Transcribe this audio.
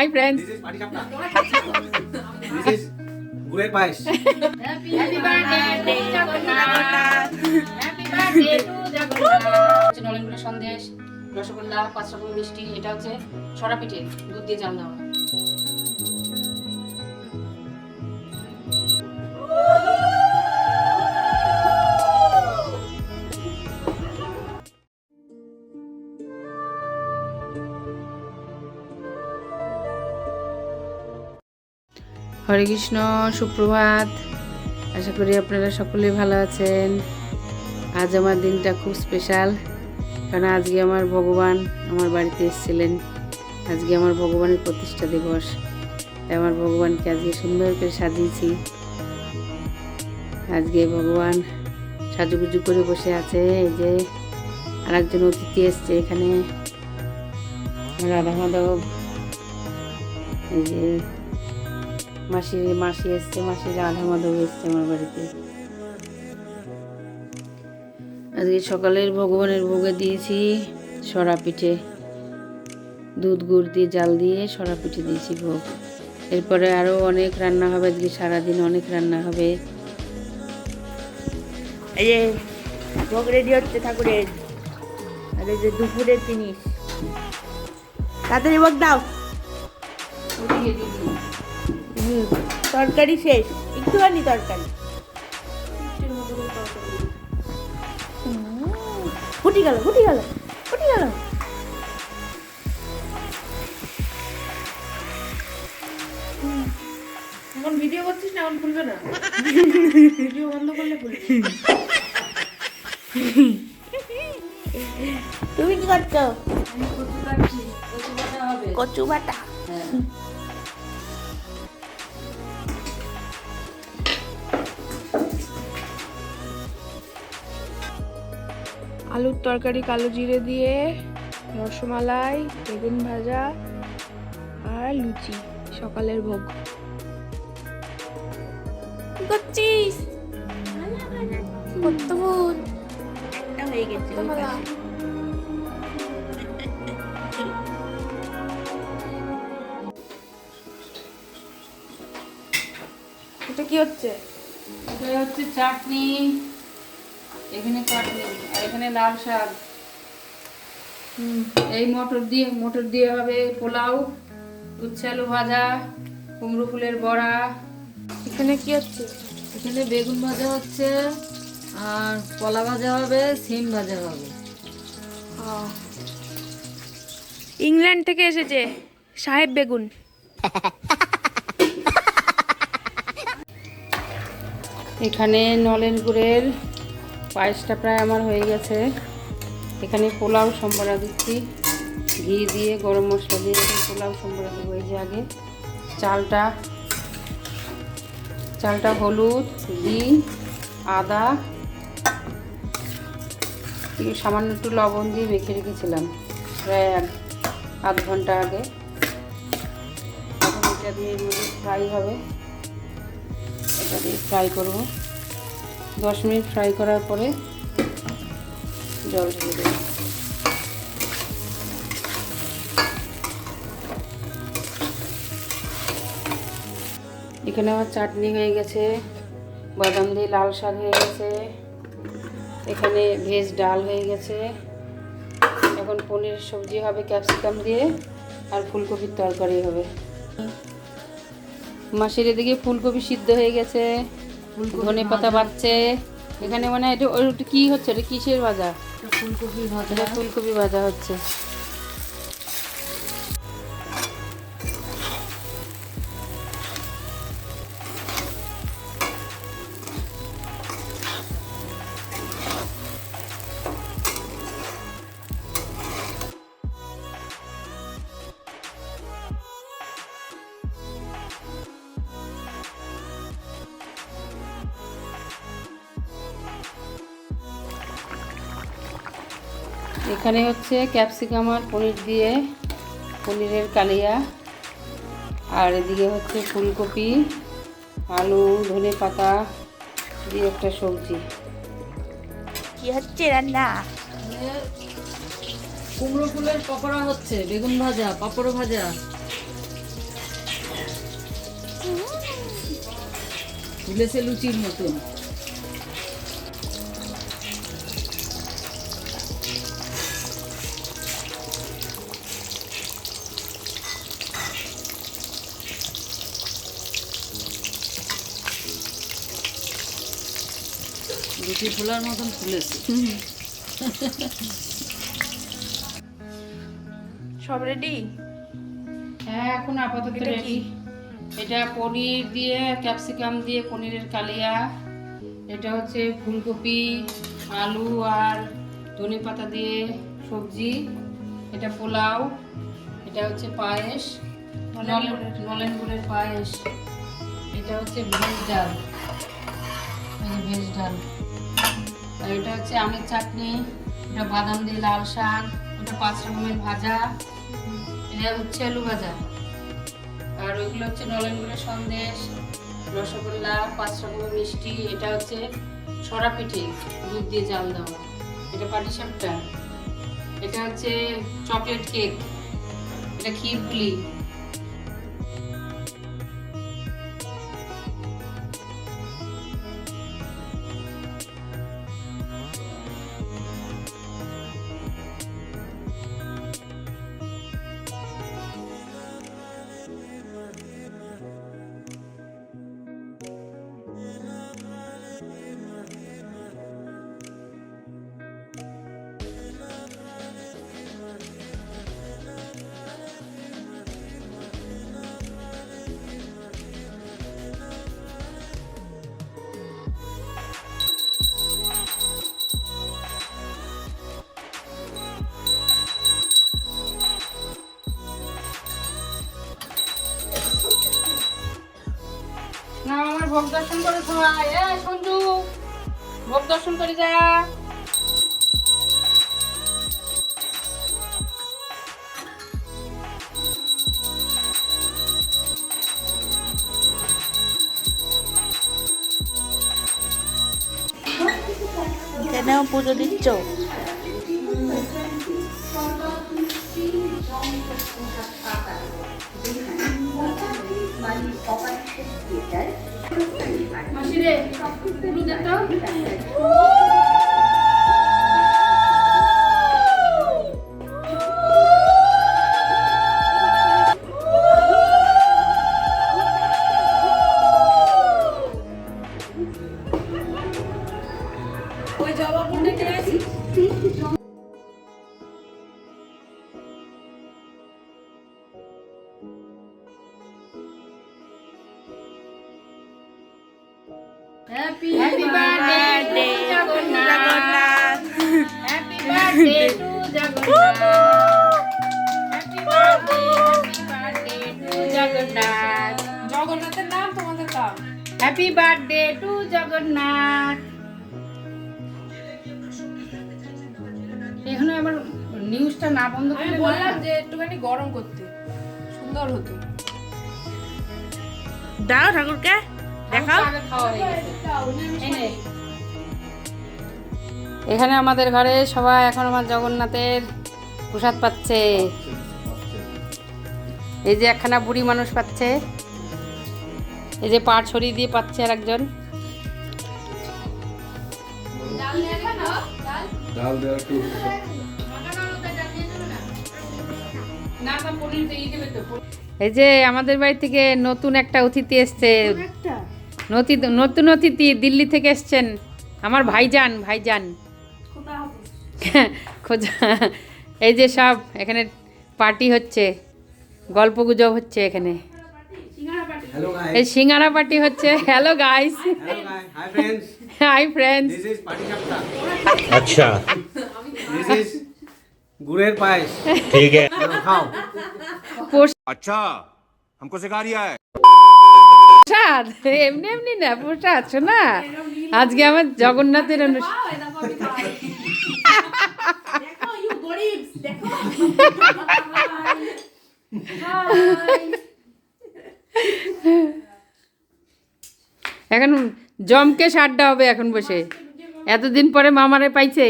Hi friends This is পাটি সাপটা This is গুড়ের পায়েস সন্দেশ রসগোল্লা পাঁচ রকম মিষ্টি এটা হচ্ছে সরা পিঠে দুধ দিয়ে জাল দেওয়া। হরে কৃষ্ণ, সুপ্রভাত। আশা করি আপনারা সকলে ভালো আছেন। আজ আমার দিনটা খুব স্পেশাল কারণ আজকে আমার ভগবান আমার বাড়িতে এসেছিলেন। আজকে আমার ভগবানের প্রতিষ্ঠা দিবস। তাই আমার ভগবানকে আজকে সুন্দর করে সাজিয়েছি। আজকে ভগবান সাজুগুজু করে বসে আছে, এই যে আরেকজন অতিথি এসছে এখানে। রাধা মাধব এই যে মাসির মাসি এসছে মাসির রাধা মাধব এসছে আমার বাড়িতে। আজকে সকালের ভগবানের ভোগে দিয়েছি সরা পিঠে। দুধ গুড় দিয়ে জাল দিয়ে সরা পিঠে দিয়েছি ভোগ। এরপরে আরও অনেক রান্না হবে আজকে সারাদিন অনেক রান্না হবে। এই যে ভোগ রেডি হচ্ছে ঠাকুরের। আর এই যে দুপুরের জিনিস। তাড়াতাড়ি ভোগ দাও। হুম, তরকারি শেষ একটুখানি তরকারি। ফুটি গেল ফুটি গেল ফুটি গেল। এখন ভিডিও করছিস না এখন খুলবে না? ভিডিও বন্ধ করলে খুলবে। তুমি কি করছ? হবে। কচু বাটা। আলুর তরকারি কালো জিরে দিয়ে রসমালাই বেগুন ভাজা আর লুচি সকালের ভোগ। কি করছিস? একটা হয়ে গেছে। এটা কি হচ্ছে? এটা হচ্ছে চাটনি। এখানে চাটনি আর এখানে লাল শাক। এই মটর দিয়ে মটর দিয়ে হবে পোলাও উচ্ছে আলু ভাজা কুমড়ো ফুলের বড়া। এখানে কি হচ্ছে? এখানে বেগুন ভাজা হচ্ছে আর কলা ভাজা হবে সিম ভাজা হবে। ইংল্যান্ড থেকে এসেছে সাহেব বেগুন। এখানে নলেন গুড়ের পায়েসটা প্রায় আমার হয়ে গেছে। এখানে পোলাও সম্বরা দিচ্ছি। ঘি দিয়ে, গরম মশলা দিয়ে পোলাও সম্বরা দেবো। এই যে আগে চালটা চালটা হলুদ, ঘি, আদা সামান্য একটু লবণ দিয়ে মেখে রেখেছিলাম প্রায় এক, আধ ঘণ্টা আগে। এখন এটা দিয়ে ফ্রাই হবে। এটা দিয়ে ফ্রাই করব। দশ মিনিট ফ্রাই করার পরে জল ঢেলে দেবো। এখানে আমার চাটনি হয়ে গেছে, বাদাম দিয়ে লাল শাক হয়ে গেছে, এখানে ভেজ ডাল হয়ে গেছে, এখন পনির সবজি হবে ক্যাপসিকাম দিয়ে আর ফুলকপির তরকারি হবে। মাসির এদিকে ফুলকপি সিদ্ধ হয়ে গেছে। ধনে পাতা বাড়ছে। এখানে মানে এটা কি হচ্ছে? এটা কিসের ভাজা? ফুলকপি ভাজা। ফুলকপি ভাজা হচ্ছে। এখানে হচ্ছে ক্যাপসিকাম আর পনির দিয়ে পনিরের কালিয়া। আর এদিকে হচ্ছে ফুলকপি আলু ধনে পাতা দিয়ে একটা সবজি। কি হচ্ছে রান্না? কুমড়ো ফুলের পকোড়া হচ্ছে বেগুন ভাজা পাপড় ভাজা। ফুলেছে লুচির মতন। লুচি ফোলার মতন ফুলেছে। সব রেডি হ্যাঁ এখন আপাতত রেডি এটা পনির দিয়ে ক্যাপসিকাম দিয়ে পনিরের কালিয়া। এটা হচ্ছে ফুলকপি আলু আর ধনে পাতা দিয়ে সবজি। এটা পোলাও এটা হচ্ছে পায়েস। নলেন নলেন গুড়ের। পায়েস। এটা হচ্ছে ভেজ ডাল। ভেজ ডাল। এটা হচ্ছে আমের চাটনি, এটা বাদাম দিয়ে লাল শাক এটা পাঁচ রকমের ভাজা, এটা হচ্ছে আলু ভাজা। আর ওইগুলো হচ্ছে নলেন গুড়ের সন্দেশ, রসগোল্লা, পাঁচ রকমের মিষ্টি, এটা হচ্ছে সরা পিঠে, দুধ দিয়ে জাল দেওয়া। এটা পাটি সাপটা। এটা হচ্ছে চকলেট কেক, এটা ক্ষীর দর্শন করে সবাই। এ সঞ্জু ভোগ দর্শন করে যা। কেন পুজো দিচ্ছ? মাসি রে পুরো দে তো ওই জগন্নাথের নাম তোমাদের কাম হ্যাপি বার্থডে টু জগন্নাথ এখানে আবার নিউজটা না বন্ধ করলে বললাম যে একটুখানি গরম করতে সুন্দর হতো দাও ঠাকুরকে দেখাও খাওয়া হয়ে গেছে। এখানে আমাদের ঘরে সবাই এখন আমার জগন্নাথের প্রসাদ পাচ্ছে। এই যে একখানা বুড়ি মানুষ পাচ্ছে। এই যে পাট ছড়িয়ে দিয়ে পাচ্ছে আর একজন ডাল দেওয়া একটু এই যে আমাদের বাড়ি থেকে নতুন একটা অতিথি এসছে। নতি নতুন অতিথি দিল্লি থেকে এসছেন। আমার ভাইজান ভাইজান। খোঁজা এই যে সব এখানে পার্টি হচ্ছে গল্প গুজব হচ্ছে এখানে হ্যালো এই গাইস সিঙ্গারা পার্টি হচ্ছে hello guys hello guys hi friends hi friends this is পাটি চাপটা अच्छा দিস ইজ গুড়ের পায়েস ठीक है খাও अच्छा हमको सिखा रिया है প্রসাদ এমনি এমনি না প্রসাদ শোনা আজকে আমার জগন্নাথের অনুষ্ঠান এখন জমকে সাড্ডা হবে এখন বসে। এতদিন পরে মামারে পাইছে।